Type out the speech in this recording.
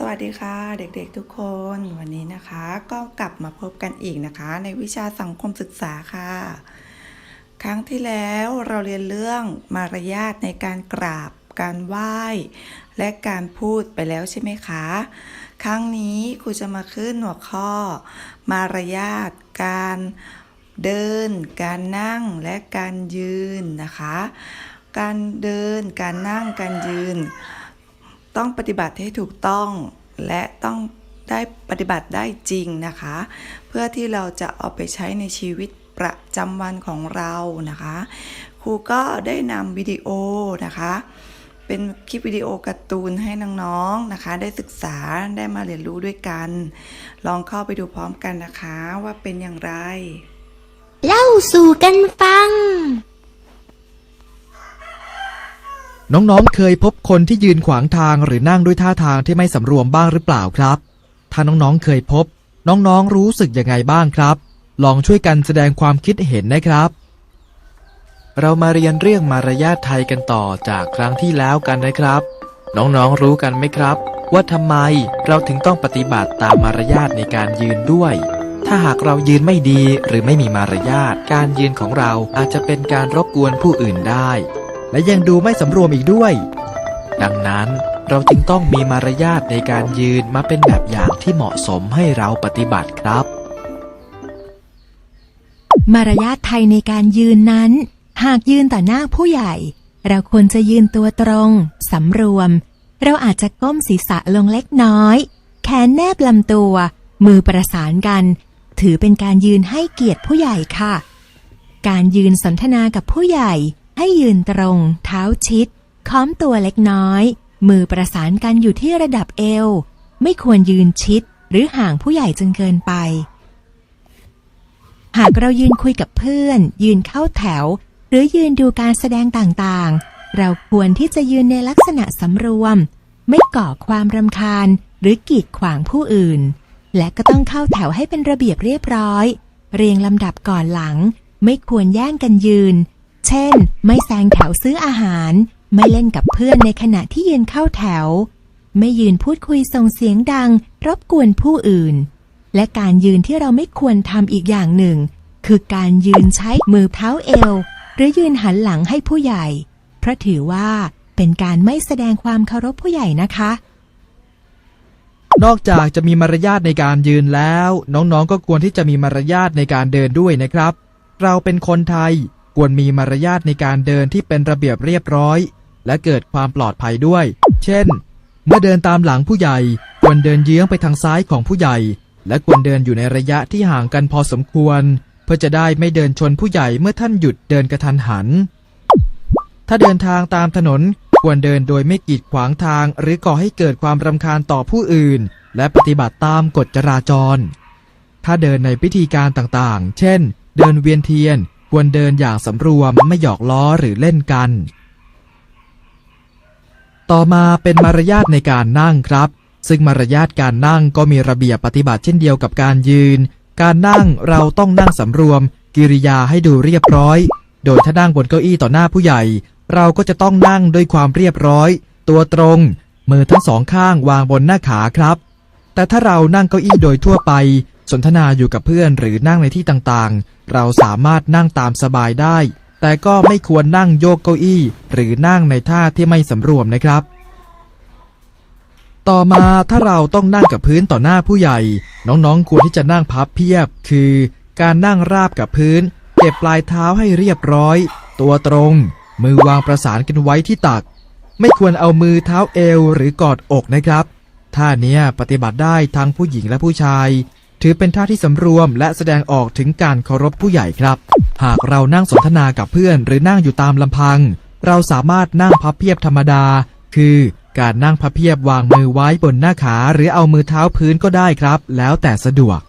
สวัสดีค่ะ เด็กๆทุกคนวันนี้นะคะ ก็กลับมาพบกันอีกนะคะ ในวิชาสังคมศึกษาค่ะ ครั้งที่แล้วเราเรียนเรื่องมารยาทในการกราบ การไหว้ และการพูดไปแล้วใช่ไหมคะ ครั้งนี้ครูจะมาขึ้นหัวข้อ มารยาท การเดิน การนั่งและการยืนนะคะ การเดิน การนั่งการยืน ต้องปฏิบัติให้ถูกต้องและต้องได้ปฏิบัติได้จริงนะคะ เพื่อที่เราจะเอาไปใช้ในชีวิตประจำวันของเรานะคะ ครูก็ได้นำวิดีโอนะคะ เป็นคลิปวิดีโอการ์ตูนให้น้องๆนะคะ ได้ศึกษาได้มาเรียนรู้ด้วยกัน ลองเข้าไปดูพร้อมกันนะคะว่าเป็นอย่างไร เล่าสู่กันฟัง น้องๆ เคยพบคนที่ยืนขวางทางหรือนั่งด้วยท่าทางที่ไม่สำรวมบ้างหรือเปล่าครับ ถ้าน้องๆ เคยพบ น้องๆ รู้สึกยังไงบ้างครับ ลองช่วยกันแสดงความคิดเห็นนะครับ เรามาเรียนเรื่องมารยาทไทยกันต่อจากครั้งที่แล้วกันนะครับ น้องๆ รู้กันไหมครับ ว่าทำไมเราถึงต้องปฏิบัติตามมารยาทในการยืนด้วย ถ้าหากเรายืนไม่ดีหรือไม่มีมารยาท การยืนของเราอาจจะเป็นการรบกวนผู้อื่นได้ และยังดูไม่สำรวมอีกด้วย ดังนั้นเราจึงต้องมีมารยาทในการยืนมาเป็นแบบอย่างที่เหมาะสมให้เราปฏิบัติครับ มารยาทไทยในการยืนนั้น หากยืนต่อหน้าผู้ใหญ่ เราควรจะยืนตัวตรง สำรวม เราอาจจะก้มศีรษะลงเล็กน้อย แขนแนบลำตัว มือประสานกัน ถือเป็นการยืนให้เกียรติผู้ใหญ่ค่ะ การยืนสนทนากับผู้ใหญ่ ให้ยืนตรงเท้าชิด ค้อมตัวเล็กน้อย มือประสานกันอยู่ที่ระดับเอว ไม่ควรยืนชิดหรือห่างผู้ใหญ่จนเกินไป หากเรายืนคุยกับเพื่อน ยืนเข้าแถว หรือยืนดูการแสดงต่างๆ เราควรที่จะยืนในลักษณะสำรวม ไม่ก่อความรำคาญ หรือกีดขวางผู้อื่น และก็ต้องเข้าแถวให้เป็นระเบียบเรียบร้อย เรียงลำดับก่อนหลัง ไม่ควรแย่งกันยืน เช่น ไม่แซงแถวซื้ออาหาร ไม่เล่นกับเพื่อนในขณะที่ยืนเข้าแถว ไม่ยืนพูดคุยส่งเสียงดัง รบกวนผู้อื่น และการยืนที่เราไม่ควรทำอีกอย่างหนึ่ง คือการยืนใช้มือเท้าเอว หรือยืนหันหลังให้ผู้ใหญ่ เพราะถือว่าเป็นการไม่แสดงความเคารพผู้ใหญ่นะคะ นอกจากจะมีมารยาทในการยืนแล้ว น้องๆ ก็ควรที่จะมีมารยาทในการเดินด้วยนะครับ เราเป็นคนไทย ควรมีมารยาทในการเดินที่เป็นระเบียบเรียบร้อย และเกิดความปลอดภัยด้วย เช่น เมื่อเดินตามหลังผู้ใหญ่ ควรเดินเยื้องไปทางซ้ายของผู้ใหญ่ และควรเดินอยู่ในระยะที่ห่างกันพอสมควร เพื่อจะได้ไม่เดินชนผู้ใหญ่เมื่อท่านหยุดเดินกระทันหัน ถ้าเดินทางตามถนน ควรเดินโดยไม่กีดขวางทาง หรือก่อให้เกิดความรำคาญต่อผู้อื่น และปฏิบัติตามกฎจราจร ถ้าเดินในพิธีการต่างๆ เช่น เดินเวียนเทียน ควรเดินอย่างสำรวมไม่หยอกล้อหรือเล่นกัน ต่อมาเป็นมารยาทในการนั่งครับ ซึ่งมารยาทการนั่งก็มีระเบียบปฏิบัติเช่นเดียวกับการยืน การนั่งเราต้องนั่งสำรวม กิริยาให้ดูเรียบร้อย โดยถ้านั่งบนเก้าอี้ต่อหน้าผู้ใหญ่ เราก็จะต้องนั่งด้วยความเรียบร้อย ตัวตรง มือทั้งสองข้างวางบนหน้าขาครับ แต่ถ้าเรานั่งเก้าอี้โดยทั่วไป สนทนาอยู่กับเพื่อนหรือนั่งในที่ต่างๆ เราสามารถนั่งตามสบายได้ แต่ก็ไม่ควรนั่งโยกเก้าอี้ หรือนั่งในท่าที่ไม่สำรวมนะครับ ต่อมาถ้าเราต้องนั่งกับพื้นต่อหน้าผู้ใหญ่ น้องๆควรที่จะนั่งพับเพียบ คือ การนั่งราบกับพื้น เก็บปลายเท้าให้เรียบร้อย ตัวตรง มือวางประสานกันไว้ที่ตัก ไม่ควรเอามือเท้าเอวหรือกอดอกนะครับท่าเนี้ยปฏิบัติได้ทั้งผู้หญิงและผู้ชาย ถือเป็นท่าที่สำรวม และแสดงออกถึงการเคารพผู้ใหญ่ครับ หากเรานั่งสนทนากับเพื่อนหรือนั่งอยู่ตามลำพัง เราสามารถนั่งพับเพียบธรรมดา คือการนั่งพับเพียบวางมือไว้บนหน้าขา หรือเอามือเท้าพื้นก็ได้ครับ แล้วแต่สะดวก